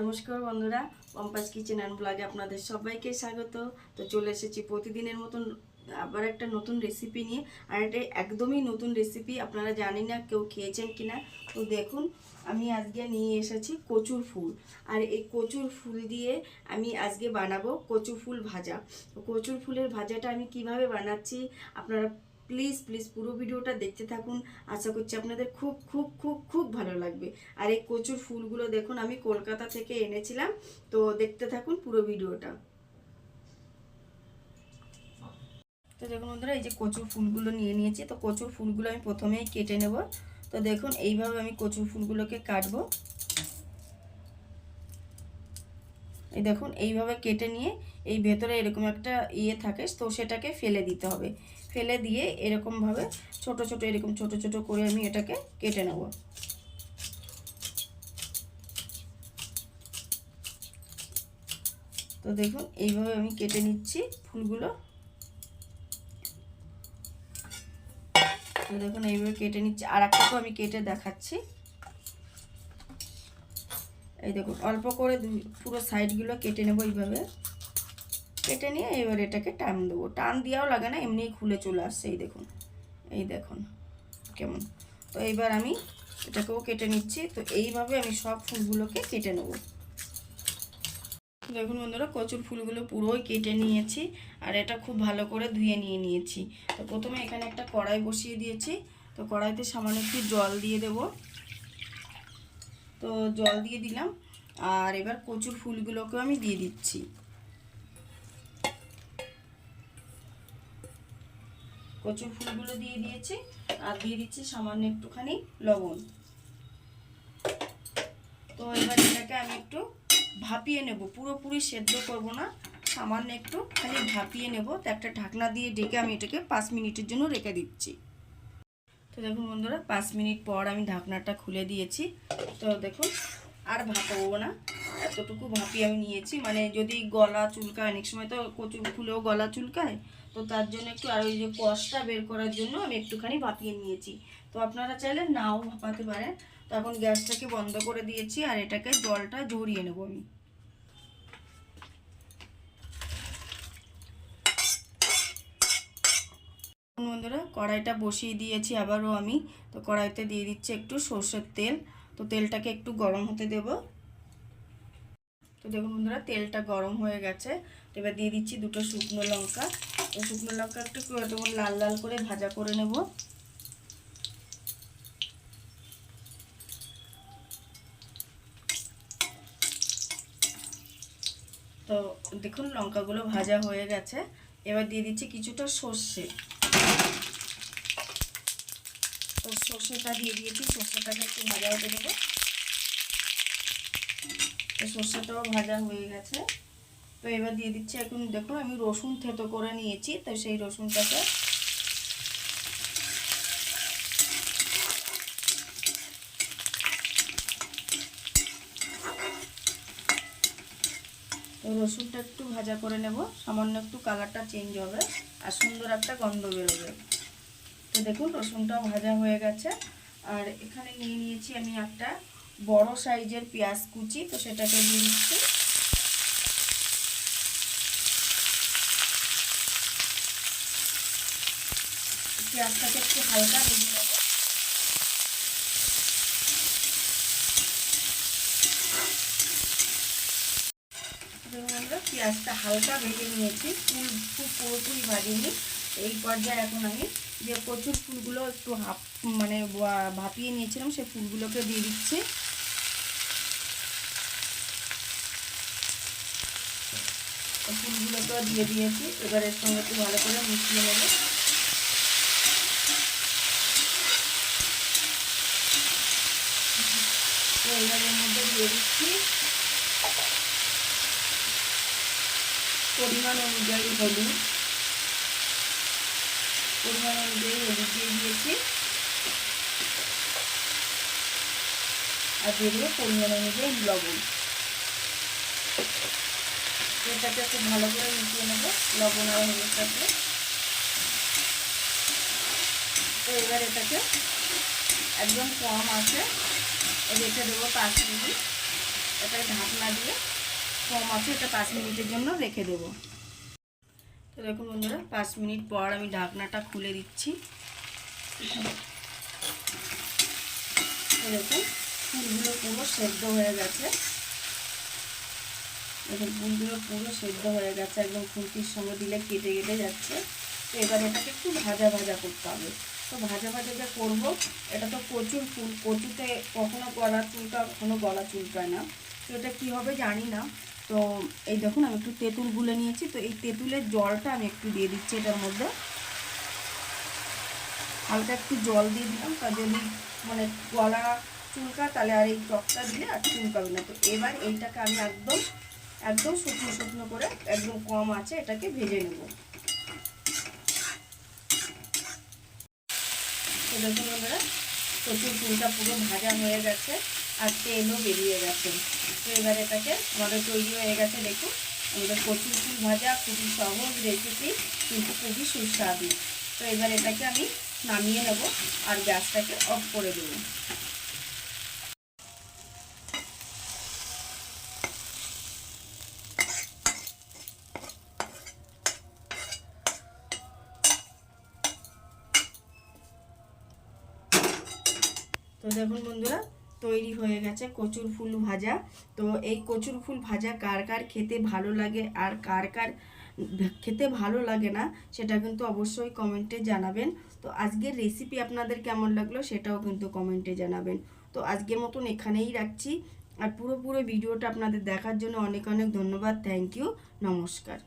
নমস্কার বন্ধুরা, পম্পাস kitchen and ব্লগে আপনাদের সবাইকে স্বাগত। তো চলে এসেছি প্রতিদিনের মতন আবার একটা নতুন রেসিপি নিয়ে। আর এটা একদমই নতুন রেসিপি আপনারা জানি না কেউ খেয়েছেন কিনা। তো দেখুন, আমি আজকে নিয়ে এসেছি কচুর ফুল। আর এই কচুর ফুল দিয়ে আমি আজকে বানাবো কচু ফুল ভাজা। তো কচুর ফুলের ভাজাটা আমি কীভাবে বানাচ্ছি, আপনারা প্লিজ প্লিজ পুরো ভিডিওটা দেখতে থাকুন। আশা করছি আপনাদের খুব খুব খুব খুব ভালো লাগবে। আর এই কচুর ফুলগুলো দেখুন, আমি কলকাতা থেকে এনেছিলাম। তো দেখতে থাকুন পুরো ভিডিওটা। তো দেখুন বন্ধুরা, এই যে কচুর ফুলগুলো নিয়ে নিয়েছি। তো কচুর ফুলগুলো আমি প্রথমেই কেটে নেব। তো দেখুন, এইভাবে আমি কচুর ফুলগুলোকে কাটবো। এই দেখুন, এইভাবে কেটে নিয়ে এই ভেতরে এরকম একটা ইয়ে থাকে, তো সেটাকে ফেলে দিতে হবে। ফেলে দিয়ে এরকমভাবে ছোট ছোট, এরকম ছোট ছোট করে আমি এটাকে কেটে নেব। তো দেখুন, এইভাবে আমি কেটে নিচ্ছি ফুলগুলো। তো দেখুন, এইভাবে কেটে নিচ্ছি। আর একটাকেও আমি কেটে দেখাচ্ছি। এই দেখুন, অল্প করে পুরো সাইডগুলো কেটে নেব এইভাবে। কেটে নিয়ে এবার এটাকে টান দেবো। টান দেওয়াও লাগে না, এমনিই খুলে চলে আসছে, এই দেখুন। এই দেখুন, কেমন। তো এইবার আমি এটাকেও কেটে নিচ্ছি, তো এইভাবে আমি সব ফুলগুলোকে কেটে নেব। দেখুন বন্ধুরা, কচুর ফুলগুলো পুরোই কেটে নিয়েছি, আর এটা খুব ভালো করে ধুয়ে নিয়ে নিয়েছি। তো প্রথমে এখানে একটা কড়াই বসিয়ে দিয়েছি, তো কড়াইতে সামান্য একটু জল দিয়ে দেব। তো জল দিয়ে দিলাম, আর এবার কচুর ফুলগুলোকেও আমি দিয়ে দিচ্ছি। কচুর ফুলগুলো দিয়ে দিয়েছি, আর দিয়ে দিচ্ছি সামান্য একটুখানি লবণ। তো এবার এটাকে আমি একটু ভাপিয়ে নেব, পুরোপুরি সেদ্ধ করব না, সামান্য একটু খালি ভাপিয়ে নেব। তো একটা ঢাকনা দিয়ে ডেকে আমি এটাকে পাঁচ মিনিটের জন্য রেখে দিচ্ছি। তো দেখুন বন্ধুরা, পাঁচ মিনিট পর আমি ঢাকনাটা খুলে দিয়েছি। তো দেখুন, আর ভাপাবো না, এতটুকু ভাপিয়ে আমি নিয়েছি। মানে যদি গলা চুলকায়, অনেক সময় তো কচুর ফুলেও গলা চুলকায় তো তার জন্য একটু আর ওই যে কষটা বের করার জন্য আমি একটুখানি ভাপিয়ে নিয়েছি। তো আপনারা চাইলে নাও ভাপাতে পারেন। তো এখন গ্যাসটাকে বন্ধ করে দিয়েছি আর এটাকে জলটা ঝরিয়ে নেব আমি। বন্ধুরা, কড়াইটা বসিয়ে দিয়েছি আবারও আমি। তো কড়াইতে দিয়ে দিচ্ছি একটু সর্ষের তেল। তো তেলটাকে একটু গরম হতে দেব। তো দেখুন বন্ধুরা, তেলটা গরম হয়ে গেছে। এবার দিয়ে দিচ্ছি দুটো শুকনো লঙ্কা। শুকনো লঙ্কা একটু এরকম লাল লাল করে ভাজা করে নেব। তো দেখুন, লঙ্কাগুলো ভাজা হয়ে গেছে। এবার দিয়ে দিচ্ছি কিছুটা সর্ষে। তো সর্ষেটা দিয়ে দিয়েছি, সর্ষেটাকে একটু ভাজা হতে দেবো। তো সর্ষেটাও ভাজা হয়ে গেছে। তো এবার দিয়ে দিচ্ছি এখন, দেখুন, আমি রসুন থেতো করে নিয়েছি, তো সেই রসুনটাকে রসুনটা একটু ভাজা করে নেব, সামান্য একটু কালারটা চেঞ্জ হবে আর সুন্দর একটা গন্ধ বেরোবে। তো দেখুন, রসুনটাও ভাজা হয়ে গেছে। আর এখানে নিয়ে নিয়েছি আমি একটা বড় সাইজের পেঁয়াজ কুচি, তো সেটাকে দিয়ে দিচ্ছি। পেঁয়াজটাকে একটু হালকা ভেজে নেব। আমরা পেঁয়াজটা হালকা ভেজে নিয়েছি। ফুল, খুব পুরোপুরি ভাজিনি। এই পর্যায়ে এখন আমি যে কচুর ফুলগুলো একটু হাফ মানে ভাপিয়ে নিয়েছিলাম, সেই ফুলগুলোকে দিয়ে দিচ্ছি। তো ফুলগুলোকেও দিয়ে দিয়েছি। এবার এর সঙ্গে একটু ভালো করে মিশিয়ে নেব তো এবার এর মধ্যে দিচ্ছি পরিমাণ অনুযায়ী হলুদ পরিমাণ অনুযায়ী হলুদ দিয়ে দিয়েছি। আর দিয়ে পরিমাণ অনুযায়ী লবণ। এটাকে খুব ভালো করে মিশিয়ে নেব, লবণ আর হলুদ সাথে। তো এবার এটাকে একদম কম আছে। রেখে দেবো পাঁচ মিনিট। এটা ঢাকনা দিয়ে কম আছে, এটা পাঁচ মিনিটের জন্য রেখে দেবো। তো দেখুন বন্ধুরা, পাঁচ মিনিট পর আমি ঢাকনাটা খুলে দিচ্ছি। দেখুন, ফুলগুলো পুরো সেদ্ধ হয়ে গেছে। দেখুন, ফুলগুলো পুরো সেদ্ধ হয়ে গেছে, একদম খুন্তির সঙ্গে দিলে কেটে কেটে যাচ্ছে। তো এবার এটাকে একটু ভাজা ভাজা করতে হবে। তো ভাজা ভাজা যে করব, এটা তো প্রচুর ফুল, কচুতে কখনো গলা চুলকা কখনো গলা চুলকায় না। তো এটা কী হবে জানি না। তো এই দেখুন, আমি একটু তেঁতুল গুলে নিয়েছি। তো এই তেঁতুলের জলটা আমি একটু দিয়ে দিচ্ছি এটার মধ্যে। হালকা একটু জল দিয়ে দিলাম তা যদি মানে গলা চুলকা তাহলে আর এই টকটা দিলে আর চুলকাবে না। তো এবার এইটাকে আমি একদম একদম শুকনো শুকনো করে, একদম কম আছে, এটাকে ভেজে নেব। দেখুন বন্ধুরা, প্রচুর ফুলটা পুরো ভাজা হয়ে গেছে। আর তেলও বেরিয়ে গেছে। তো এবার এটাকে আমাদের তৈরি হয়ে গেছে, দেখুন। আমাদের কচুর ফুল ভাজা, খুবই সহজ রেসিপি কিন্তু খুবই সুস্বাদু। তো এবার এটাকে আমি নামিয়ে নেব আর গ্যাসটাকে অফ করে দেবো। তো দেখুন বন্ধুরা তৈরি হয়ে গেছে কচুর ফুল ভাজা। তো এই কচুর ফুল ভাজা কার কার খেতে ভালো লাগে আর কার কার খেতে ভালো লাগে না, সেটা কিন্তু অবশ্যই কমেন্টে জানাবেন। তো আজকের রেসিপি আপনাদের কেমন লাগল সেটাও কিন্তু কমেন্টে জানাবেন। তো আজকের মতন এখানেই রাখছি। আর পুরো পুরো ভিডিওটা আপনাদের দেখার জন্য অনেক অনেক ধন্যবাদ। থ্যাংক ইউ নমস্কার।